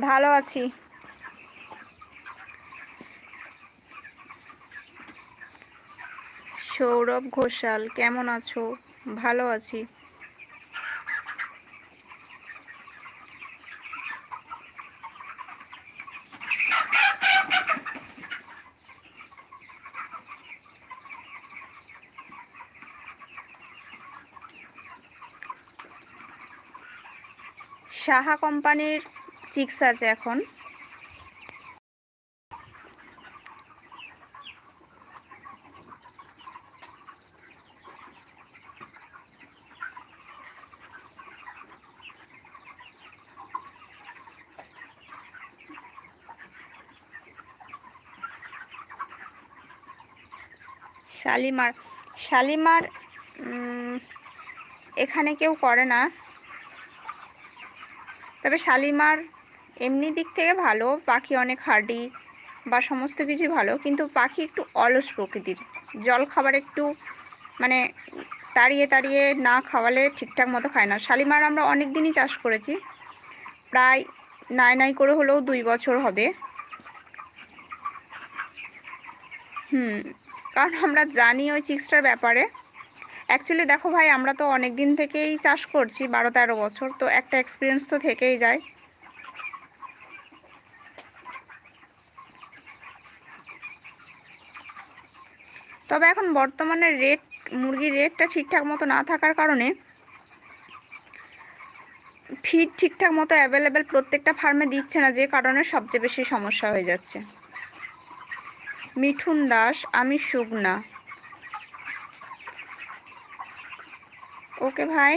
ভালো আছি। সৌরভ ঘোষাল কেমন আছো? ভালো আছি। সাহা কোম্পানির চিক্স আছে এখন। শালিমার শালিমার এখানে কেউ করে না। তবে শালিমার এমনি দিক থেকে ভালো, পাখি অনেক হার্ডি বা সমস্ত কিছুই ভালো, কিন্তু পাখি একটু অলস প্রকৃতির। জল খাবার একটু মানে তাড়িয়ে তাড়িয়ে না খাওয়ালে ঠিকঠাক মতো খায় না। শালিমার আমরা অনেক দিনই চাষ করেছি, প্রায় নাই নাই করে হলেও দুই বছর হবে। হুম, কারণ আমরা জানি ওই চিক্সটার ব্যাপারে। অ্যাকচুয়ালি দেখো ভাই, আমরা তো অনেক দিন থেকেই চাষ করছি, বারো তেরো বছর, তো একটা এক্সপিরিয়েন্স তো থেকেই যায়। তবে এখন বর্তমানে রেট মুরগির রেটটা ঠিকঠাক মতো না থাকার কারণে ফিড ঠিকঠাক মতো অ্যাভেলেবেল প্রত্যেকটা ফার্মে দিচ্ছে না, যে কারণে সবচেয়ে বেশি সমস্যা হয়ে যাচ্ছে। মিঠুন দাস, আমি সুগনা ওকে ভাই?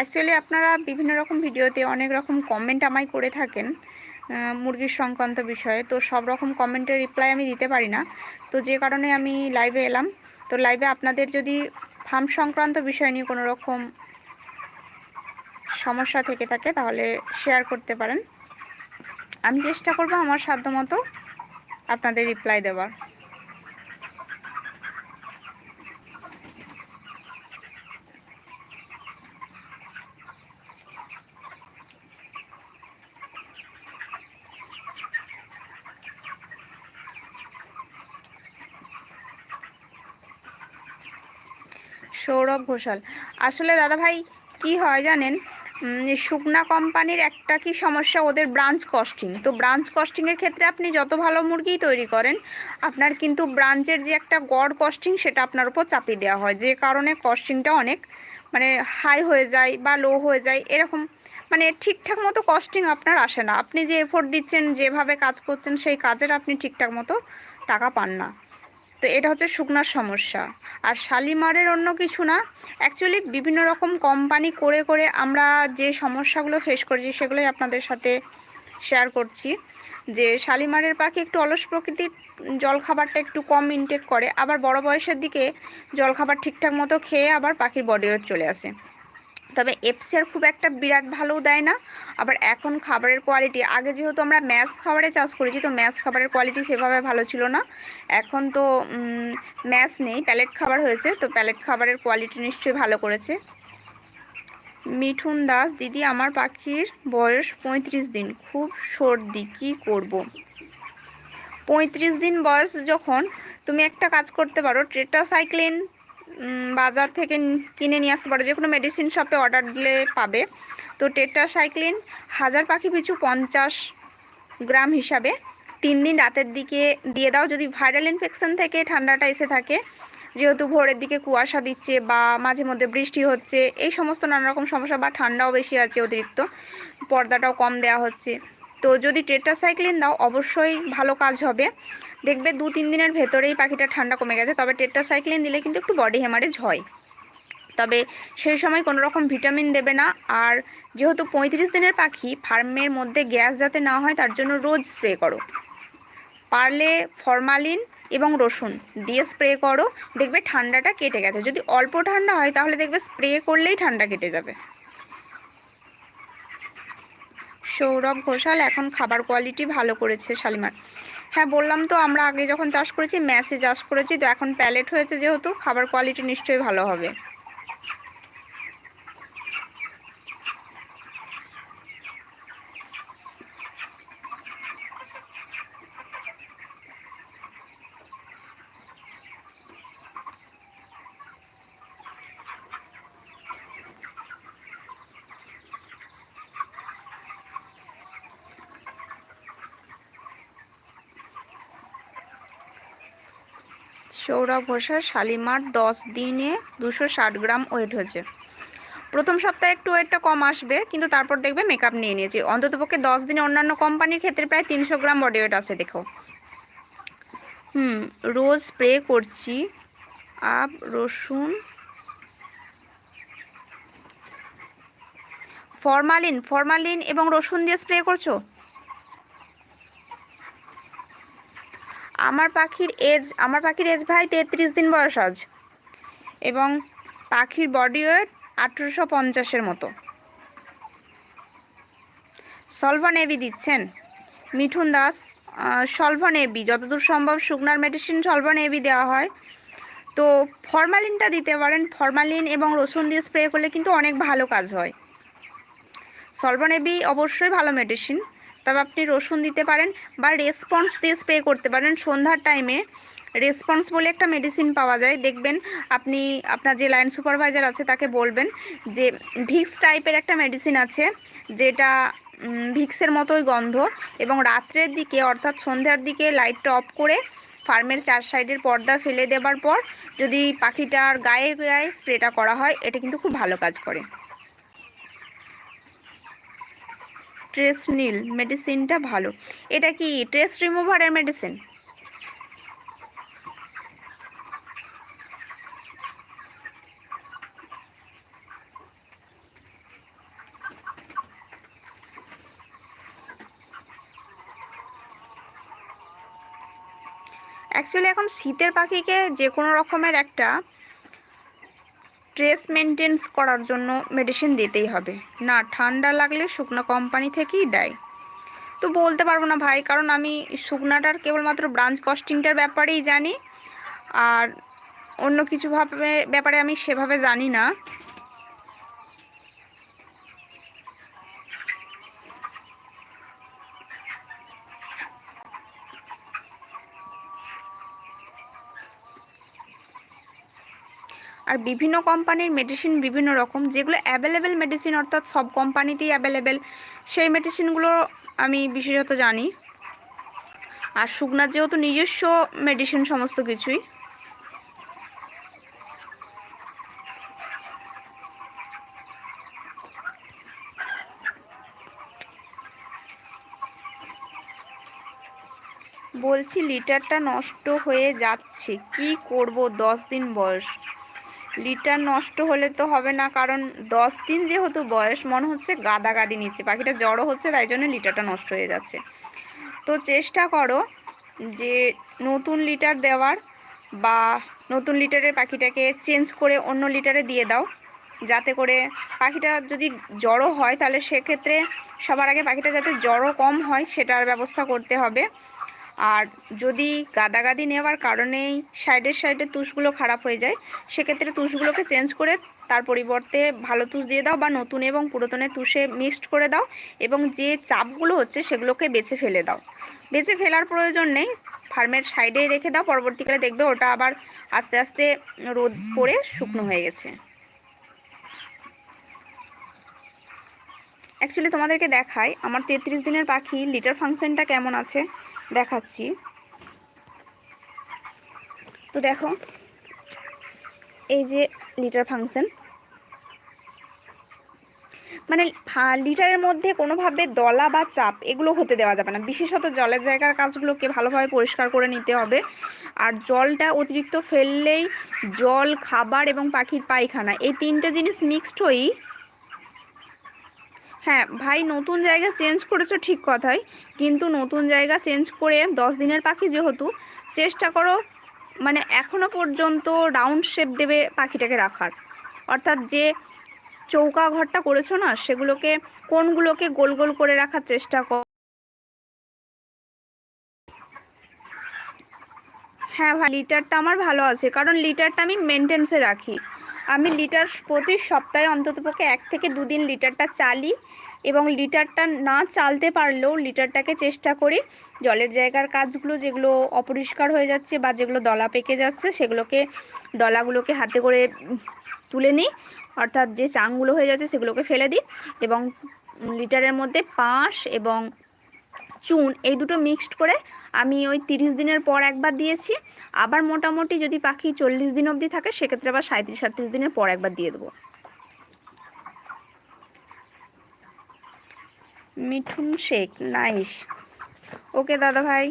অ্যাকচুয়ালি আপনারা বিভিন্ন রকম ভিডিওতে অনেক রকম কমেন্ট আমায় করে থাকেন মুরগির সংক্রান্ত বিষয়ে। তো সব রকম কমেন্টের রিপ্লাই আমি দিতে পারি না। তো যে কারণে আমি লাইভে এলাম। তো লাইভে আপনাদের যদি ফার্ম সংক্রান্ত বিষয় নিয়ে কোনো রকম সমস্যা থেকে থাকে, তাহলে শেয়ার করতে পারেন। আমি চেষ্টা করব আমার সাধ্যমতো আপনাদের রিপ্লাই দেওয়ার। সৌরভ ঘোষাল। আসলে দাদা ভাই, কি হয় জানেন শুকনা কোম্পানির একটা কি সমস্যা, ওদের ব্রাঞ্চ কস্টিং তো ব্রাঞ্চ কস্টিংয়ের ক্ষেত্রে আপনি যত ভালো মুরগিই তৈরি করেন, আপনার কিন্তু ব্রাঞ্চের যে একটা গড় কস্টিং সেটা আপনার উপর চাপিয়ে দেওয়া হয়। যে কারণে কস্টিংটা অনেক মানে হাই হয়ে যায় বা লো হয়ে যায়, এরকম মানে ঠিকঠাক মতো কস্টিং আপনার আসে না। আপনি যে এফোর্ট দিচ্ছেন, যেভাবে কাজ করছেন, সেই কাজের আপনি ঠিকঠাক মতো টাকা পান না। তো এটা হচ্ছে শুকনার সমস্যা। আর শালিমারের অন্য কিছু না অ্যাকচুয়ালি বিভিন্ন রকম কোম্পানি করে করে আমরা যে সমস্যাগুলো ফেস করেছি সেগুলোই আপনাদের সাথে শেয়ার করছি। যে শালিমারের পাখি একটু অলস প্রকৃতির জলখাবারটা একটু কম ইনটেক করে, আবার বড় বয়সের দিকে জলখাবার ঠিকঠাক মতো খেয়ে আবার পাখির বডি ওয়েট চলে আসে। তবে এফসিআর খুব একটা বিরাট ভালোও দেয় না। আবার এখন খাবারের কোয়ালিটি আগে যেহেতু আমরা ম্যাশ খাবারে চাষ করেছি, তো ম্যাশ খাবারের কোয়ালিটি সেভাবে ভালো ছিল না। এখন তো ম্যাশ নেই প্যালেট খাবার হয়েছে, তো প্যালেট খাবারের কোয়ালিটি নিশ্চয়ই ভালো করেছে। মিঠুন দাস, দিদি, আমার পাখির বয়স পঁয়ত্রিশ দিন, খুব সর্দি, কি করব। পঁয়ত্রিশ দিন বয়স যখন, তুমি একটা কাজ করতে পারো ট্রেটাসাইক্লিন বাজার থেকে কিনে নিয়ে আসতে পারো। যে কোনো মেডিসিন শপে অর্ডার দিলে পাবে। তো টেট্রাসাইক্লিন হাজার পাখি পিছু পঞ্চাশ গ্রাম হিসাবে তিন দিন রাতের দিকে দিয়ে দাও। যদি ভাইরাল ইনফেকশন থেকে ঠান্ডাটা এসে থাকে, যেহেতু ভোরের দিকে কুয়াশা দিচ্ছে বা মাঝে মধ্যে বৃষ্টি হচ্ছে, এই সমস্ত নানারকম সমস্যা বা ঠান্ডাও বেশি আছে অতিরিক্ত, পর্দাটাও কম দেওয়া হচ্ছে। তো যদি টেট্রাসাইক্লিন দাও, অবশ্যই ভালো কাজ হবে। দেখবে দু তিন দিনের ভেতরেই পাখিটা ঠান্ডা কমে গেছে, তবে টেট্রাসাইক্লিন দিলে কিন্তু একটু বডি হেমারেজ হয়। তবে সেই সময় কোনো রকম ভিটামিন দেবে না, আর যেহেতু পঁয়ত্রিশ দিনের পাখি, ফার্মের মধ্যে গ্যাস যাতে না হয় তার জন্য রোজ স্প্রে করো। পারলে ফরমালিন এবং রসুন দিয়ে স্প্রে করো, দেখবে ঠান্ডাটা কেটে গেছে। যদি অল্প ঠান্ডা হয় তাহলে দেখবে স্প্রে করলেই ঠান্ডা কেটে যাবে। সৌরভ ঘোষাল এখন খাবার কোয়ালিটি ভালো করেছে শালিমার। হ্যাঁ বললাম তো আমরা আগে যখন চাষ করেছি ম্যাসে চাষ করেছি, তো এখন প্যালেট হয়েছে যেহেতু, খাবার কোয়ালিটি নিশ্চয়ই ভালো হবে। সৌরভ ঘোষাল শালিমার দশ দিনে দুশো ষাট গ্রাম ওয়েট হয়েছে। প্রথম সপ্তাহে একটু ওয়েটটা কম আসবে, কিন্তু তারপর দেখবে মেকআপ নিয়ে নিয়েছি। অন্ততপক্ষে দশ দিনে অন্যান্য কোম্পানির ক্ষেত্রে প্রায় তিনশো গ্রাম বডি ওয়েট আসে দেখো। হুম, রোজ স্প্রে করছি। আপ রসুন। ফরমালিন ফরমালিন এবং রসুন দিয়ে স্প্রে করছ? আমার পাখির এজ আমার পাখির এজ ভাই তেত্রিশ দিন বয়স আজ। এবং পাখির বডি ওয়েট আঠেরোশো পঞ্চাশের মতো। সলভন এবি দিচ্ছেন। মিঠুন দাস সলভন এবি যতদূর সম্ভব শুকনার মেডিসিন সলভন এবি দেওয়া হয়। তো ফরমালিনটা দিতে পারেন। ফরমালিন এবং রসুন দিয়ে স্প্রে করলে কিন্তু অনেক ভালো কাজ হয়। সলভন এবি অবশ্যই ভালো মেডিসিন তবে আপনি রসুন দিতে পারেন বা রেসপন্স দিয়ে স্প্রে করতে পারেন সন্ধ্যার টাইমে রেসপন্স বলে একটা মেডিসিন পাওয়া যায়। দেখবেন আপনি, আপনার যে লাইন সুপারভাইজার আছে তাকে বলবেন যে ভিক্স টাইপের একটা মেডিসিন আছে, যেটা ভিক্সের মতোই গন্ধ এবং রাত্রের দিকে অর্থাৎ সন্ধ্যার দিকে লাইটটা অফ করে ফার্মের চার সাইডের পর্দা ফেলে দেবার পর যদি পাখিটার গায়ে গায়ে স্প্রেটা করা হয়, এটা কিন্তু খুব ভালো কাজ করে। ট্রেস নীল মেডিসিনটা ভালো। এটা কি ট্রেস রিমুভারের মেডিসিন অ্যাকচুয়ালি এখন শীতের পাখিকে যে কোনো রকমের একটা স্ট্রেস মেনটেন্স করার জন্য মেডিসিন দিতেই হবে। না, ঠান্ডা লাগলে শুকনো কোম্পানি থেকেই দেয়। তো বলতে পারব না ভাই, কারণ আমি শুকনাটার কেবলমাত্র ব্রাঞ্চ কস্টিংটার ব্যাপারেই জানি। আর অন্য কিছু ভাবে ব্যাপারে আমি সেভাবে জানি না। আর বিভিন্ন কোম্পানির মেডিসিন বিভিন্ন রকম, যেগুলো অ্যাভেলেবেল মেডিসিন অর্থাৎ সব কোম্পানিতেই অ্যাভেলেবেল সেই মেডিসিনগুলো আমি বিশেষত জানি। আর শুকনার যেহেতু নিজস্ব মেডিসিন সমস্ত কিছুই। বলছি লিটারটা নষ্ট হয়ে যাচ্ছে, কি করব? দশ দিন বয়স। লিটার নষ্ট হলে তো হবে না, কারণ দশ দিন যেহেতু বয়স, মনে হচ্ছে গাদা গাদি নিচ্ছে, পাখিটা জড়ো হচ্ছে, তাই জন্য লিটারটা নষ্ট হয়ে যাচ্ছে। তো চেষ্টা করো যে নতুন লিটার দেওয়ার বা নতুন লিটারে পাখিটাকে চেঞ্জ করে অন্য লিটারে দিয়ে দাও, যাতে করে পাখিটা যদি জড়ো হয়, তাহলে সেক্ষেত্রে সবার আগে পাখিটা যাতে জড়ো কম হয়, সেটার ব্যবস্থা করতে হবে। আর যদি গাদাগাদি নেওয়ার কারণেই সাইডের সাইডে তুষগুলো খারাপ হয়ে যায়, সেক্ষেত্রে তুষগুলোকে চেঞ্জ করে তার পরিবর্তে ভালো তুষ দিয়ে দাও বা নতুন এবং পুরাতনের তুষে মিক্সড করে দাও এবং যে চাপগুলো হচ্ছে সেগুলোকে বেছে ফেলে দাও। বেছে ফেলার প্রয়োজন নেই, ফার্মের সাইডে রেখে দাও, পরবর্তীকালে দেখবে ওটা আবার আস্তে আস্তে রোদ পড়ে শুকনো হয়ে গেছে। অ্যাকচুয়ালি তোমাদেরকে দেখাই, আমার তেত্রিশ দিনের পাখি লিটার ফাংশনটা কেমন আছে? দেখাচ্ছি। তো দেখো, এই যে লিটার ফাংশন। মানে লিটারের মধ্যে কোনোভাবে দলা বা চাপ এগুলো হতে দেওয়া যাবে না। বিশেষত জলের জায়গার কাজগুলোকে ভালোভাবে পরিষ্কার করে নিতে হবে। আর জলটা অতিরিক্ত ফেললেই জল, খাবার এবং পাখির পায়খানা, এই তিনটে জিনিস মিক্সড হয়েই হ্যাঁ ভাই নতুন জায়গা চেঞ্জ করেছ ঠিক কথাই, কিন্তু নতুন জায়গা চেঞ্জ করে দশ দিনের পাখি যেহেতু, চেষ্টা করো মানে এখনও পর্যন্ত রাউন্ড শেপ দেবে পাখিটাকে রাখার। অর্থাৎ যে চৌকা ঘরটা করেছ না, সেগুলোকে, কোনগুলোকে গোল গোল করে রাখার চেষ্টা কর হ্যাঁ ভাই লিটারটা আমার ভালো আছে, কারণ লিটারটা আমি মেনটেন্সে রাখি। আমি লিটার প্রতি সপ্তাহে অন্ততপক্ষে এক থেকে দুদিন লিটারটা চালি এবং লিটারটা না চালতে পারলেও লিটারটাকে চেষ্টা করি। জলের জায়গার কাজগুলো যেগুলো অপরিষ্কার হয়ে যাচ্ছে বা যেগুলো দলা পেকে যাচ্ছে সেগুলোকে, দলাগুলোকে হাতে করে তুলে নিই। অর্থাৎ যে চাংগুলো হয়ে যাচ্ছে সেগুলোকে ফেলে দিই এবং লিটারের মধ্যে পাঁশ এবং চুন, এই দুটো মিক্সড করে আমি ওই তিরিশ দিনের পর একবার দিয়েছি। আবার মোটামুটি যদি পাখি চল্লিশ দিন অবধি থাকে, সেক্ষেত্রে আবার সাঁত্রিশ আটত্রিশ দিনের পর একবার দিয়ে দেবো। মিঠুন শেখ নাইশ ওকে দাদা ভাই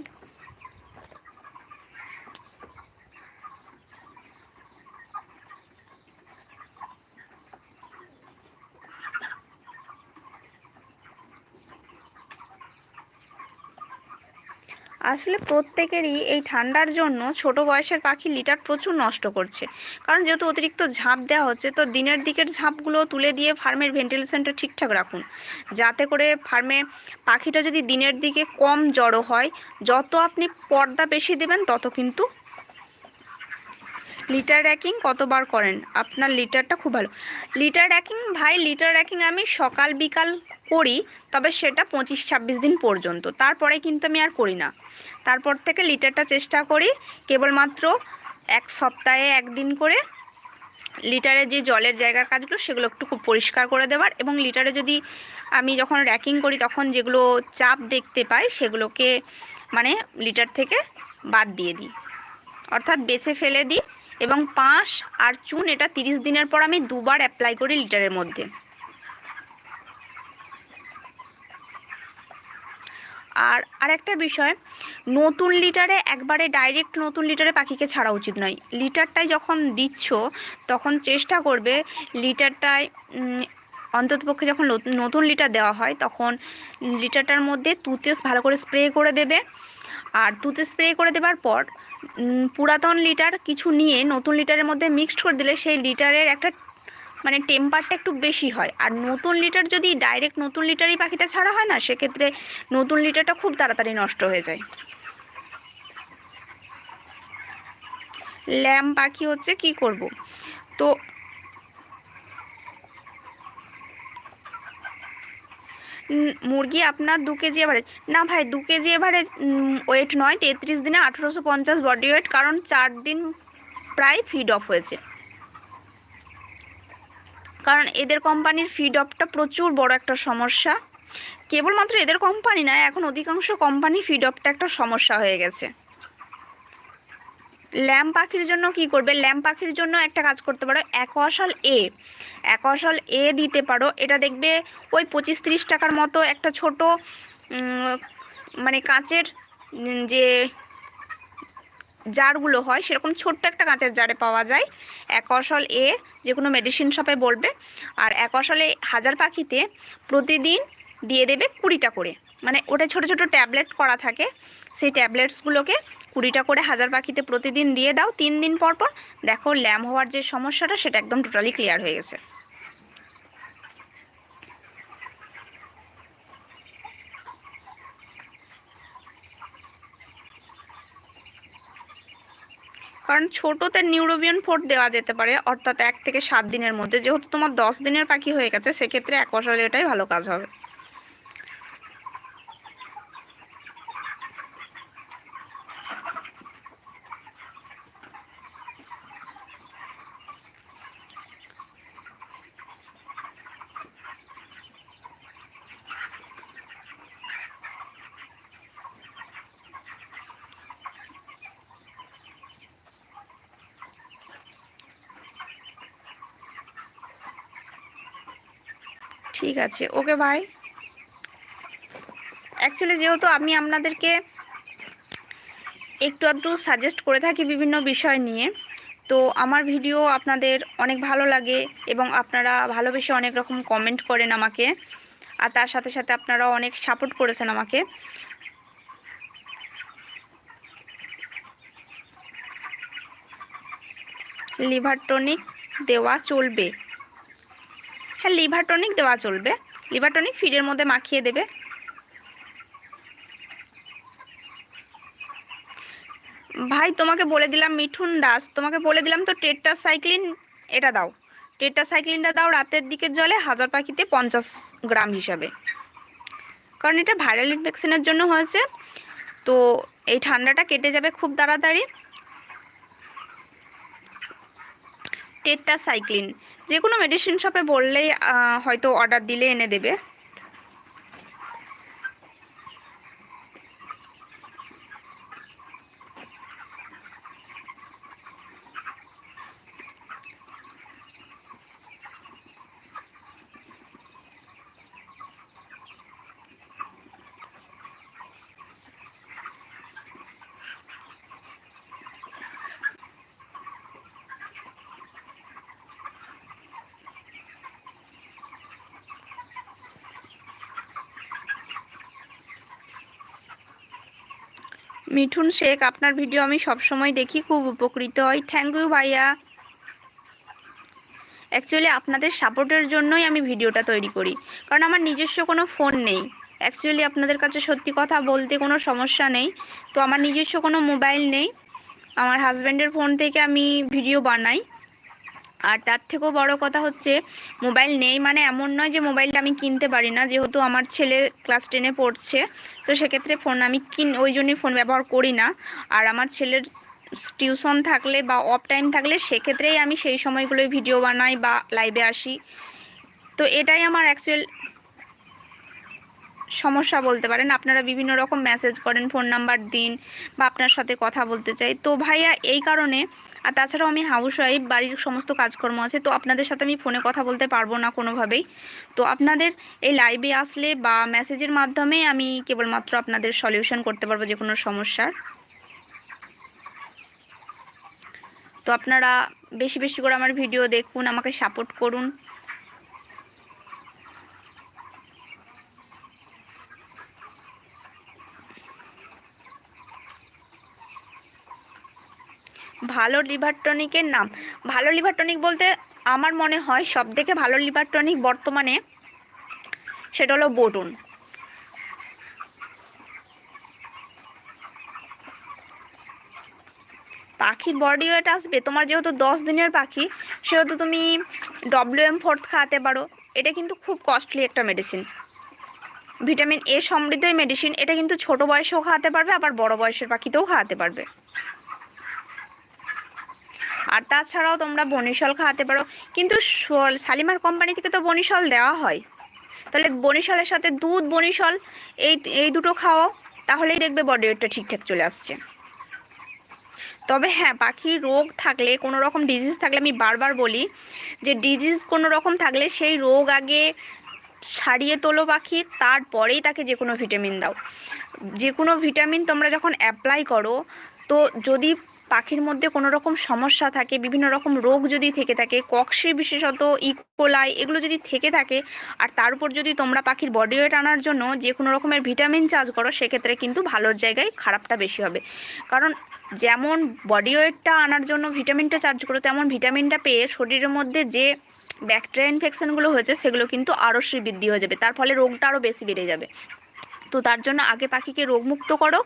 আসলে প্রত্যেকেরই এই ঠান্ডার জন্য ছোট বয়সের পাখি লিটার প্রচুর নষ্ট করছে। কারণ যেহেতু অতিরিক্ত ঝাঁপ দেওয়া হচ্ছে, তো দিনের দিকের ঝাঁপগুলো তুলে দিয়ে ফার্মের ভেন্টিলেশনটা ঠিকঠাক রাখুন। যাতে করে ফার্মে পাখিটা যদি দিনের দিকে কম জড়ো হয়, যত আপনি পর্দা বেশি দেবেন, তত কিন্তু লিটার র্যাকিং কতবার করেন? আপনার লিটারটা খুব ভালো। লিটার র্যাকিং, ভাই, লিটার র্যাকিং আমি সকাল বিকাল করি, তবে সেটা পঁচিশ ছাব্বিশ দিন পর্যন্ত। তারপরে কিন্তু আমি আর করি না। তারপর থেকে লিটারটা চেষ্টা করি, কেবলমাত্র এক সপ্তাহে একদিন করে লিটারে যে জলের জায়গার কাজগুলো, সেগুলো একটু খুব পরিষ্কার করে দেওয়ার এবং লিটারে যদি আমি যখন র্যাকিং করি, তখন যেগুলো চাপ দেখতে পাই, সেগুলোকে মানে লিটার থেকে বাদ দিয়ে দিই। অর্থাৎ বেছে ফেলে দিই এবং পাঁশ আর চুন, এটা তিরিশ দিনের পর আমি দুবার অ্যাপ্লাই করি লিটারের মধ্যে। আর আরেকটা বিষয়, নতুন লিটারে একবারে ডাইরেক্ট নতুন লিটারে পাখিকে ছাড়া উচিত নয়। লিটারটাই যখন দিচ্ছ, তখন চেষ্টা করবে লিটারটায় অন্ততপক্ষে যখন নতুন- লিটার দেওয়া হয়, তখন লিটারটার মধ্যে তুতেস ভালো করে স্প্রে করে দেবে। আর তুতে স্প্রে করে দেওয়ার পর পুরাতন লিটার কিছু নিয়ে নতুন লিটারের মধ্যে মিক্সড করে দিলে সেই লিটারের একটা মানে টেম্পারটা একটু বেশি হয়। আর নতুন লিটার যদি ডাইরেক্ট নতুন লিটারই পাখিটা ছাড়া হয় না, সেক্ষেত্রে নতুন লিটারটা খুব তাড়াতাড়ি নষ্ট হয়ে যায়। ল্যাম্প পাখি হচ্ছে কি করব? তো মুরগি আপনার দু কেজি এভারেজ না ভাই, দু কেজি এভারেজ ওয়েট নয়, তেত্রিশ দিনে আঠেরোশো পঞ্চাশ বডি ওয়েট কারণ চার দিন প্রায় ফিড অফ হয়েছে। কারণ এদের কোম্পানির ফিড অফটা প্রচুর বড় একটা সমস্যা। কেবলমাত্র এদের কোম্পানি নয়, এখন অধিকাংশ কোম্পানি ফিড অফটা একটা সমস্যা হয়ে গেছে। ল্যাম্প পাখির জন্য কি করবে? ল্যাম্প পাখির জন্য একটা কাজ করতে পারো অ্যাকোয়াশল এ অ্যাকোয়াশল এ দিতে পারো, এটা দেখবে ওই পঁচিশ তিরিশ টাকার মতো একটা ছোট মানে কাঁচের যে জারগুলো হয়, সেরকম ছোট্ট একটা কাঁচের জারে পাওয়া যায়। অ্যাকোয়াশল এ যে কোনো মেডিসিন শপে বলবে। আর অ্যাকোয়াশলে হাজার পাখিতে প্রতিদিন দিয়ে দেবে কুড়িটা করে। মানে ওটা ছোট ছোট ট্যাবলেট করা থাকে। সেই ট্যাবলেটসগুলোকে কুড়িটা করে হাজার পাখিতে প্রতিদিন দিয়ে দাও। তিন দিন পর পর দেখো ল্যাম হওয়ার যে সমস্যাটা, সেটা একদম টোটালি ক্লিয়ার হয়ে গেছে। কারণ ছোটোতে নিউরোবিয়ন ফোর্ট দেওয়া যেতে পারে, অর্থাৎ এক থেকে সাত দিনের মধ্যে। যেহেতু তোমার দশ দিনের পাখি হয়ে গেছে, সেক্ষেত্রে বছরে এটাই ভালো কাজ হবে ঠিক আছে। ওকে ভাই অ্যাকচুয়ালি যেহেতু আমি আপনাদেরকে একটু আধটু সাজেস্ট করে থাকি বিভিন্ন বিষয় নিয়ে, তো আমার ভিডিও আপনাদের অনেক ভালো লাগে এবং আপনারা ভালোবেসে অনেক রকম কমেন্ট করেন আমাকে। আর তার সাথে সাথে আপনারা অনেক সাপোর্ট করেছেন আমাকে। লিভার টনিক দেওয়া চলবে। হ্যাঁ লিভার টনিক দেওয়া চলবে। লিভার টনিক ফিডের মধ্যে মাখিয়ে দেবে। ভাই, তোমাকে বলে দিলাম মিঠুন দাস। তোমাকে বলে দিলাম তো টেট্টা সাইক্লিন এটা দাও। টেট্টা সাইক্লিনটা দাও রাতের দিকের জলে হাজার পাখিতে পঞ্চাশ গ্রাম হিসাবে। কারণ এটা ভাইরাল ইনফেকশনের জন্য হয়েছে। তো এই ঠান্ডাটা কেটে যাবে খুব তাড়াতাড়ি। টেট্টা সাইক্লিন যে কোনো মেডিসিন শপে বললেই হয়তো অর্ডার দিলে এনে দেবে। মিঠুন শেখ, আপনার ভিডিও আমি সবসময় দেখি, খুব উপকৃত হই। থ্যাংক ইউ ভাইয়া। অ্যাকচুয়ালি আপনাদের সাপোর্টের জন্যই আমি ভিডিওটা তৈরি করি। কারণ আমার নিজস্ব কোনো ফোন নেই। অ্যাকচুয়ালি আপনাদের কাছে সত্যি কথা বলতে কোনো সমস্যা নেই। তো আমার নিজস্ব কোনো মোবাইল নেই। আমার হাজব্যান্ডের ফোন থেকে আমি ভিডিও বানাই। আর তার থেকেও বড় কথা হচ্ছে মোবাইল নেই মানে এমন নয় যে মোবাইলটা আমি কিনতে পারি না, যেহেতু আমার ছেলে ক্লাস টেনে পড়ছে, তো সেক্ষেত্রে ফোন আমি কিন ওই জন্যই ফোন ব্যবহার করি না। আর আমার ছেলের টিউশন থাকলে বা অফ টাইম থাকলে সেক্ষেত্রেই আমি সেই সময়গুলোই ভিডিও বানাই বা লাইভে আসি। তো এটাই আমার অ্যাকচুয়াল সমস্যা বলতে পারেন। আপনারা বিভিন্ন রকম মেসেজ করেন ফোন নাম্বার দিন বা আপনার সাথে কথা বলতে চাই। তো ভাইয়া, এই কারণে আর তাছাড়াও আমি হাউস ওয়াইফ, বাড়ির সমস্ত কাজকর্ম আছে, তো আপনাদের সাথে আমি ফোনে কথা বলতে পারব না কোনোভাবেই। তো আপনাদের এই লাইভে আসলে বা মেসেজের মাধ্যমে আমি কেবলমাত্র আপনাদের সলিউশন করতে পারব যে কোনো সমস্যার। তো আপনারা বেশি বেশি করে আমার ভিডিও দেখুন, আমাকে সাপোর্ট করুন। ভালো লিভার টনিকের নাম। ভালো লিভার টনিক বলতে আমার মনে হয় সব থেকে ভালো লিভার টনিক বর্তমানে সেটা হলো বোটন। পাখির বডি ওয়েট আসবে, তোমার যেহেতু দশ দিনের পাখি, সেহেতু তুমি ডব্লিউ এম ফোর্থ খাওয়াতে পারো। এটা কিন্তু খুব কস্টলি একটা মেডিসিন ভিটামিন এ সমৃদ্ধ মেডিসিন এটা কিন্তু ছোট বয়সেও খাওয়াতে পারবে, আবার বড় বয়সের পাখিতেও খাওয়াতে পারবে। আর তাছাড়াও তোমরা বনিশল খাওয়াতে পারো। কিন্তু শালিমার কোম্পানি থেকে তো বনিশল দেওয়া হয়। তাহলে বনিশলের সাথে দুধ, বনিশল, এই এই দুটো খাওয়াও, তাহলেই দেখবে বডি ওয়েটটা ঠিকঠাক চলে আসছে। তবে হ্যাঁ পাখির রোগ থাকলে, কোনো রকম ডিজিজ থাকলে, আমি বারবার বলি যে ডিজিজ কোনো রকম থাকলে সেই রোগ আগে সারিয়ে তোলো পাখির তারপরেই তাকে যে কোনো ভিটামিন দাও। যে কোনো ভিটামিন তোমরা যখন অ্যাপ্লাই করো, তো যদি পাখির মধ্যে কোনো রকম সমস্যা থাকে, বিভিন্ন রকম রোগ যদি থেকে থাকে, কক্সি বিশেষত ইকোলাই এগুলো যদি থেকে থাকে, আর তার উপর যদি তোমরা পাখির বডি ওয়েট আনার জন্য যে কোনো রকমের ভিটামিন চার্জ করো, সেক্ষেত্রে কিন্তু ভালোর জায়গায় খারাপটা বেশি হবে। কারণ যেমন বডি ওয়েটটা আনার জন্য ভিটামিনটা চার্জ করো, তেমন ভিটামিনটা পেয়ে শরীরের মধ্যে যে ব্যাকটেরিয়া ইনফেকশনগুলো হয়েছে, সেগুলো কিন্তু আরও বৃদ্ধি হয়ে যাবে। তার ফলে রোগটা আরও বেশি বেড়ে যাবে। তো তার জন্য আগে পাখিকে রোগমুক্ত করো,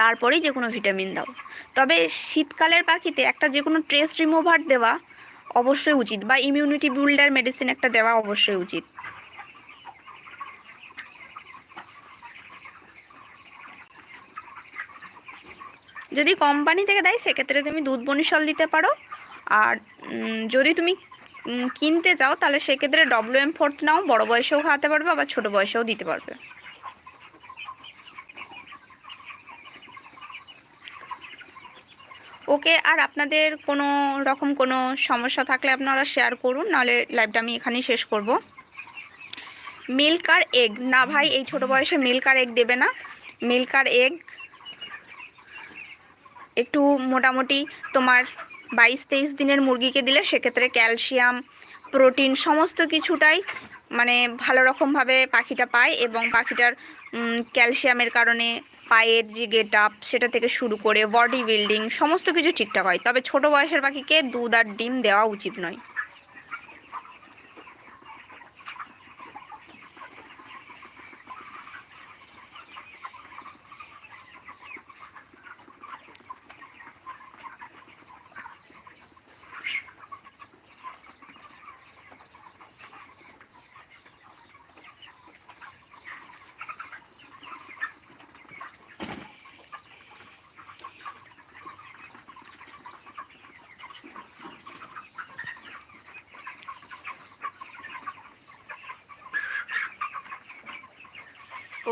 তারপরেই যে কোনো ভিটামিন দাও। তবে শীতকালের পাখিতে একটা যে কোনো ট্রেস রিমুভার দেওয়া অবশ্যই উচিত বা ইমিউনিটি বিল্ডার মেডিসিন একটা দেওয়া অবশ্যই উচিত। যদি কোম্পানি থেকে দেয়, সেক্ষেত্রে তুমি দুধ বনিশল দিতে পারো। আর যদি তুমি কিনতে চাও, তাহলে সেক্ষেত্রে ডব্লিউ এম ফোর্থ নাও, বড় বয়সেও খাওয়াতে পারবে, আবার ছোটো বয়সেও দিতে পারবে। ওকে আর আপনাদের কোনো রকম কোনো সমস্যা থাকলে আপনারা শেয়ার করুন, নাহলে লাইভটা আমি এখানেই শেষ করব। মিল্ক আর এগ না ভাই, এই ছোট বয়সে মিল্ক আর এগ দেবে না। মিল্ক আর এগ একটু মোটামুটি তোমার বাইশ তেইশ দিনের মুরগিকে দিলে সেক্ষেত্রে ক্যালসিয়াম প্রোটিন সমস্ত কিছুটাই মানে ভালো রকমভাবে পাখিটা পায় এবং পাখিটার ক্যালসিয়ামের কারণে পায়ের যে গেট আপ সেটা থেকে শুরু করে বডি বিল্ডিং, সমস্ত কিছু ঠিকঠাক হয়। তবে ছোট বয়সের পাখিকে দুধ আর ডিম দেওয়া উচিত নয়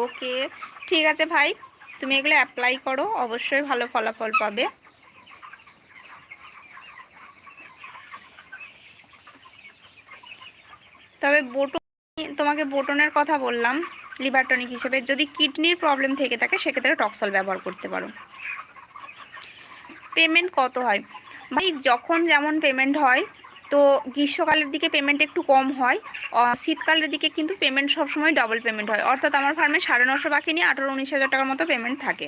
ওকে ঠিক আছে ভাই। তুমি এগুলো অ্যাপ্লাই করো, অবশ্যই ভালো ফলাফল পাবে। তবে বোটন তোমাকে বোটনের কথা বললাম লিভার টনিক হিসেবে। যদি কিডনির প্রবলেম থেকে থাকে, সেক্ষেত্রে টক্সল ব্যবহার করতে পারো। পেমেন্ট কত হয়? ভাই, যখন যেমন পেমেন্ট হয় তো গ্রীষ্মকালের দিকে পেমেন্ট একটু কম হয়। শীতকালের দিকে কিন্তু পেমেন্ট সবসময় ডবল পেমেন্ট হয়। অর্থাৎ আমার ফার্মে সাড়ে নশো বাকি নিয়ে আঠারো উনিশ হাজার টাকার মতো পেমেন্ট থাকে।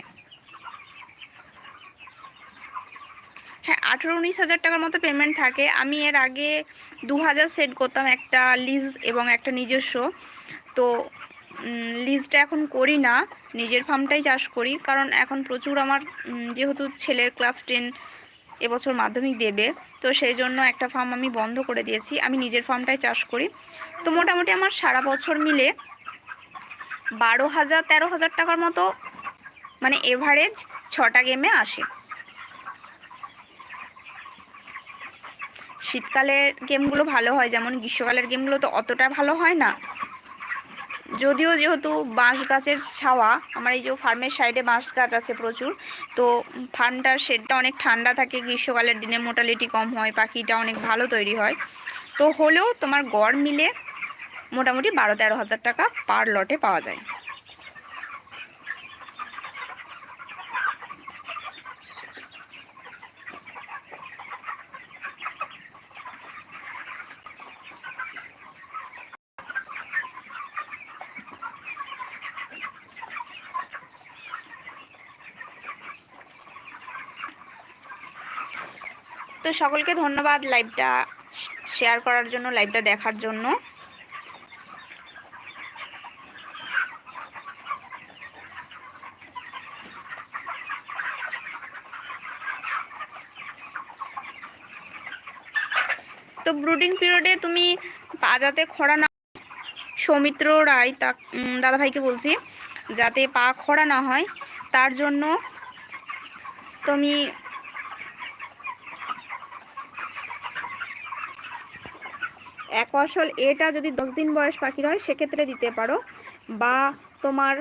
হ্যাঁ আঠেরো উনিশ হাজার টাকার মতো পেমেন্ট থাকে। আমি এর আগে দু হাজার সেট করতাম একটা লিজ এবং একটা নিজস্ব। তো লিজটা এখন করি না। নিজের ফার্মটাই চাষ করি। কারণ এখন প্রচুর আমার যেহেতু ছেলের ক্লাস টেন এবছর মাধ্যমিক দেবে। তো সেই জন্য একটা ফার্ম আমি বন্ধ করে দিয়েছি। আমি নিজের ফার্মটাই চাষ করি। তো মোটামুটি আমার সারা বছর মিলে বারো হাজার, তেরো হাজার টাকার মতো মানে এভারেজ ছটা গেমে আসে। শীতকালের গেমগুলো ভালো হয়, যেমন গ্রীষ্মকালের গেমগুলো তো অতটা ভালো হয় না। যদিও যেহেতু বাঁশ গাছের ছাওয়া, আমার এই যে ফার্মের সাইডে বাঁশ গাছ আছে প্রচুর, তো ফার্মটার শেডটা অনেক ঠান্ডা থাকে, গ্রীষ্মকালের দিনে মোটালিটি কম হয়, পাখিটা অনেক ভালো তৈরি হয়। তো হলেও তোমার গড় মিলে মোটামুটি বারো তেরো হাজার টাকা পার লটে পাওয়া যায়। সকলকে ধন্যবাদ লাইভটা শেয়ার করার জন্য, লাইভটা দেখার জন্য। তো ব্রুডিং পিরিয়ডে তুমি যাতে খরা না সৌমিত্র রায় তা দাদাভাইকে বলছি, যাতে পা খরা না হয়, তার জন্য তুমি আসল এটা যদি দশ দিন বয়স পাখির হয় সেক্ষেত্রে দিতে পারো। বা তোমার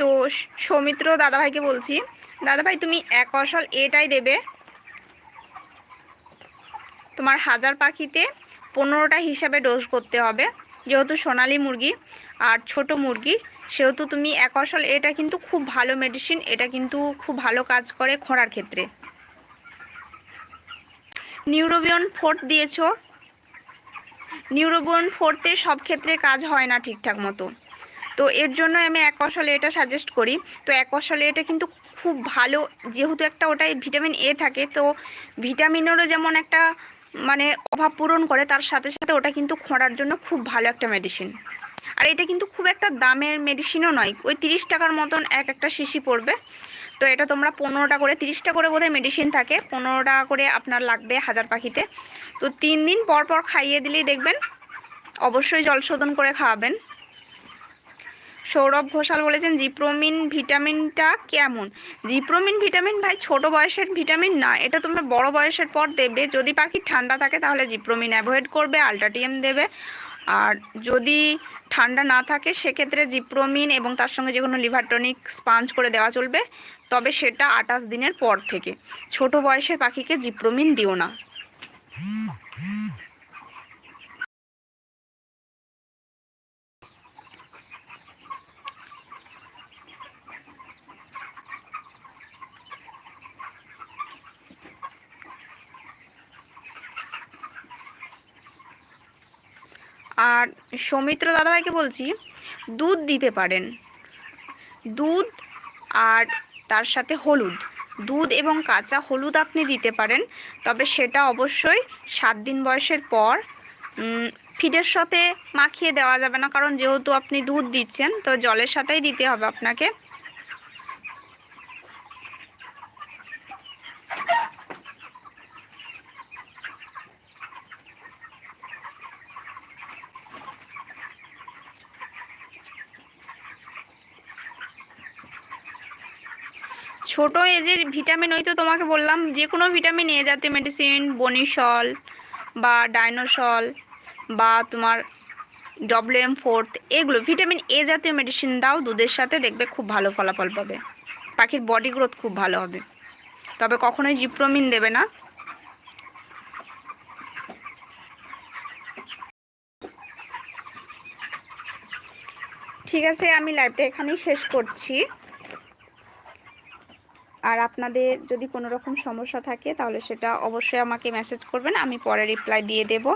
তো সৌমিত্র দাদাভাইকে বলছি, দাদাভাই, তুমি এক অসল এটাই দেবে। তোমার হাজার পাখিতে পনেরোটা হিসাবে ডোজ করতে হবে, যেহেতু সোনালি মুরগি আর ছোট মুরগি। সেহেতু তুমি এক অসল এটা কিন্তু খুব ভালো মেডিসিন এটা কিন্তু খুব ভালো কাজ করে খোঁড়ার ক্ষেত্রে। নিউরোবিয়ন ফোর্থ দিয়েছ। নিউরোবিয়ন ফোর্থে সব ক্ষেত্রে কাজ হয় না ঠিকঠাক মতো। তো এর জন্য আমি এক আসলে এটা সাজেস্ট করি। তো এক আসলে এটা কিন্তু খুব ভালো, যেহেতু একটা ওটাই ভিটামিন এ থাকে, তো ভিটামিনেরও যেমন একটা মানে অভাব পূরণ করে, তার সাথে সাথে ওটা কিন্তু খোঁড়ার জন্য খুব ভালো একটা মেডিসিন আর এটা কিন্তু খুব একটা দামের মেডিসিনও নয়, ওই তিরিশ টাকার মতন এক একটা শিশি পড়বে। তো এটা তোমরা পনেরোটা করে, তিরিশটা করে বোধহয় মেডিসিন থাকে পনেরো টাকা করে আপনার লাগবে হাজার পাখিতে। তো তিন দিন পর পর খাইয়ে দিলেই দেখবেন, অবশ্যই জল শোধন করে খাওয়াবেন। সৌরভ ঘোষাল বলেছেন জিপ্রোমিন ভিটামিনটা কেমন? জিপ্রোমিন ভিটামিন ভাই ছোট বয়সের ভিটামিন না, এটা তোমরা বড় বয়সের পর দেবে। যদি পাখি ঠান্ডা থাকে তাহলে জিপ্রোমিন অ্যাভয়েড করবে, আলট্রাটিএম দেবে। আর যদি ঠান্ডা না থাকে সেক্ষেত্রে জিপ্রোমিন এবং তার সঙ্গে যে কোনো লিভার টনিক স্পাঞ্জ করে দেওয়া চলবে, তবে সেটা আটাশ দিনের পর থেকে। ছোট বয়সের পাখিকে জিপ্রোমিন দিও না আর সৌমিত্র দাদাভাইকে বলছি, দুধ দিতে পারেন। দুধ আর তার সাথে হলুদ। দুধ এবং কাঁচা হলুদ আপনি দিতে পারেন, তবে সেটা অবশ্যই সাত দিন বয়সের পর ফিডের সাথে মাখিয়ে দেওয়া যাবে না, কারণ যেহেতু আপনি দুধ দিচ্ছেন, তো জলের সাথেই দিতে হবে আপনাকে। ছোট এজের ভিটামিন ওই তো তোমাকে বললাম, যে কোনো ভিটামিন এ জাতীয় মেডিসিন বনিসল বা ডাইনোসল বা তোমার ডব্লিউএম ফোর্থ এগুলো ভিটামিন এ জাতীয় মেডিসিন দাও, দুধের সাথে দেখবে খুব ভালো ফলাফল পাবে। পাখির বডি গ্রোথ খুব ভালো হবে। তবে কখনোই জিপ্রোমিন দেবে না। ঠিক আছে, আমি লাইভটা এখানেই শেষ করছি। আর আপনাদের যদি কোনো রকম সমস্যা থাকে তাহলে সেটা অবশ্যই আমাকে মেসেজ করবেন, আমি পরে রিপ্লাই দিয়ে দেব।